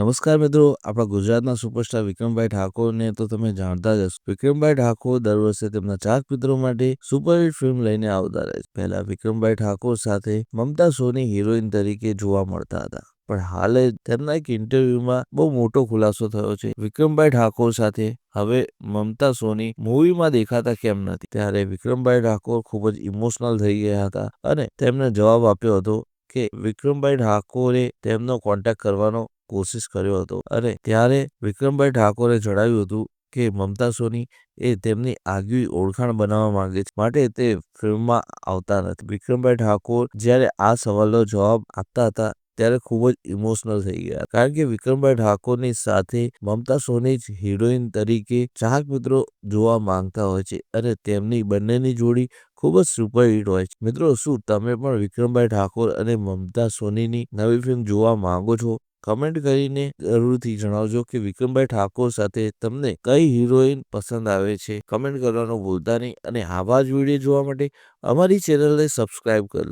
નમસ્કાર મિત્રો, આપણા ગુજરાતના સુપરસ્ટાર વિક્રમભાઈ ઠાકોરને તો તમે જાણતા જ હશો. વિક્રમભાઈ ઠાકોર દર વર્ષે તેમના ચાર મિત્રો માટે સુપરહિટ ફિલ્મ લઈને આવતા રહે છે. પહેલા વિક્રમભાઈ ઠાકોર સાથે મમતા સોની હિરોઈન તરીકે જોવા મળતા હતા. પણ હાલે તેમના એક ઇન્ટરવ્યુમાં બહુ મોટો ખુલાસો થયો છે. વિક્રમભાઈ ઠાકોર સાથે હવે મમતા સોની મૂવીમાં દેખાતા કેમ નથી? ત્યારે વિક્રમભાઈ ઠાકોર ખૂબ જ ઇમોશનલ થઈ ગયા હતા અને તેમને જવાબ આપ્યો હતો કે વિક્રમભાઈ ઠાકોરે તેમનો કોન્ટેક્ટ કરવાનો કોશિશ કર્યો હતો. અને ત્યારે વિક્રમભાઈ ઠાકોરે જણાવ્યું હતું કે મમતા સોની એ તેમની આગવી ઓળખાણ બનાવવા માંગે છે. માટે તે ફિલ્મમાં આવતા નથી. વિક્રમભાઈ ઠાકોર જ્યારે આ સવાલનો જવાબ આપતા હતા ત્યારે ખૂબ જ ઇમોશનલ થઈ ગયા. કારણ કે વિક્રમભાઈ ઠાકોરની સાથે મમતા સોની જ હિરોઈન તરીકે ચાહક મિત્રો જોવા માંગતા હોય છે અને તેમની બંનેની જોડી ખૂબ જ સુપરહિટ હોય છે. મિત્રો, શું તમે પણ વિક્રમભાઈ ઠાકોર અને મમતા સોનીની નવી ફિલ્મ જોવા માંગો છો? કમેન્ટ કરીને જરૂરથી જણાવજો કે વિક્રમભાઈ ઠાકોર સાથે તમને કઈ હિરોઈન પસંદ આવે છે. કમેન્ટ કરવાનું ભૂલતા નહીં અને આવા જ વીડિયો જોવા માટે અમારી ચેનલને સબસ્ક્રાઇબ કરો